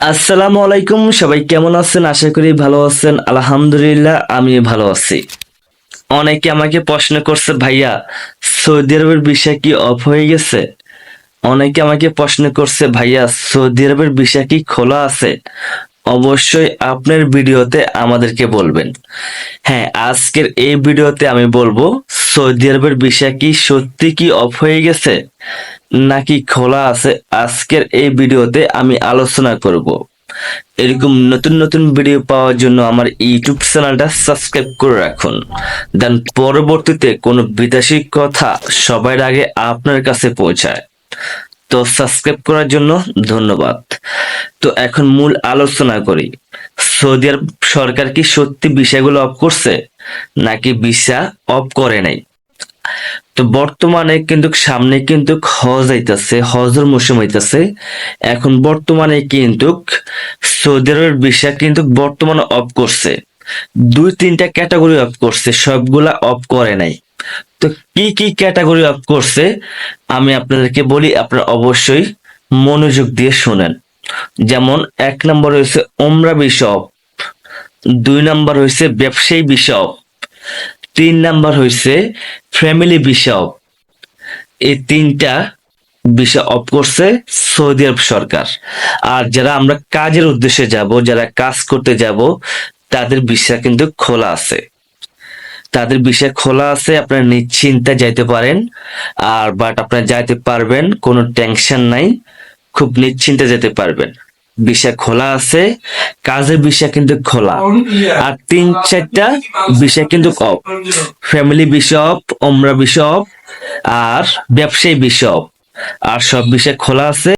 আসসালামু আলাইকুম, সবাই কেমন আছেন? আশা করি ভালো আছেন। আলহামদুলিল্লাহ আমি ভালো আছি। অনেকে আমাকে প্রশ্ন করছে, ভাইয়া, সৌদি আরবের বিষয় কি অফ হয়ে গেছে? অনেকে আমাকে প্রশ্ন করছে, ভাইয়া, সৌদি আরবের বিষয় কি খোলা আছে? অবশ্যই আপনার ভিডিওতে আমাদেরকে বলবেন। হ্যাঁ আজকের এই ভিডিওতে আমি বলব, সৌদি আরবের বিষয় কি সত্যি কি অফ হয়ে গেছে? নাকি খোলা আছে? আজকের এই ভিডিওতে আমি আলোচনা করব। এরকম নতুন নতুন ভিডিও পাওয়ার জন্য আমার ইউটিউব চ্যানেলটা সাবস্ক্রাইব করে রাখুন। দেন পরবর্তীতে কোনো বিদেশি কথা সবার আগে আপনার কাছে পৌঁছায়। তো সাবস্ক্রাইব করার জন্য ধন্যবাদ। তো এখন মূল আলোচনা করি। সৌদি আরব সরকার কি সত্যি বিষয়গুলো অফ করছে? নাকি ভিসা অফ করে নাই? তো বর্তমানে কিন্তু সামনে কিন্তু হজ আইতাছে, হজের মৌসুম হইতাছে এখন বর্তমানে কিন্তু সৌদি আরবের ভিসা কিন্তু বর্তমানে অফ করছে। দুই, তিনটা ক্যাটাগরি অফ করছে, সবগুলা অফ করে নাই। তো কি কি ক্যাটাগরি অফ করছে, আমি আপনাদেরকে বলি, আপনারা অবশ্যই মনোযোগ দিয়ে শুনেন। যেমন এক নম্বর হয়েছে ওমরা বিষয় দুই নম্বর হয়েছে ব্যবসায়ী বিষয় তিন নাম্বার হয়েছে ফ্যামিলি বিষয় এই তিনটা বিষয় অফ করছে সৌদি আরব সরকার। আর যারা আমরা কাজের উদ্দেশ্যে যাব, যারা কাজ করতে যাব, তাদের বিষয় কিন্তু খোলা আছে। তাদের বিষয় খোলা আছে, আপনারা নিশ্চিন্তে যাইতে পারেন। আর বাট আপনারা যাইতে পারবেন, কোনো টেনশন নাই, খুব নিশ্চিন্তে যেতে পারবেন। বিষয় খোলা আছে কাজের বিষয় কিন্তু খোলা। আর তিন চারটা বিষয় কিন্তু অফ ফ্যামিলি বিশপ অমরা বিশপ আর ব্যবসায়ী বিশপ আর সব বিষয় খোলা আছে।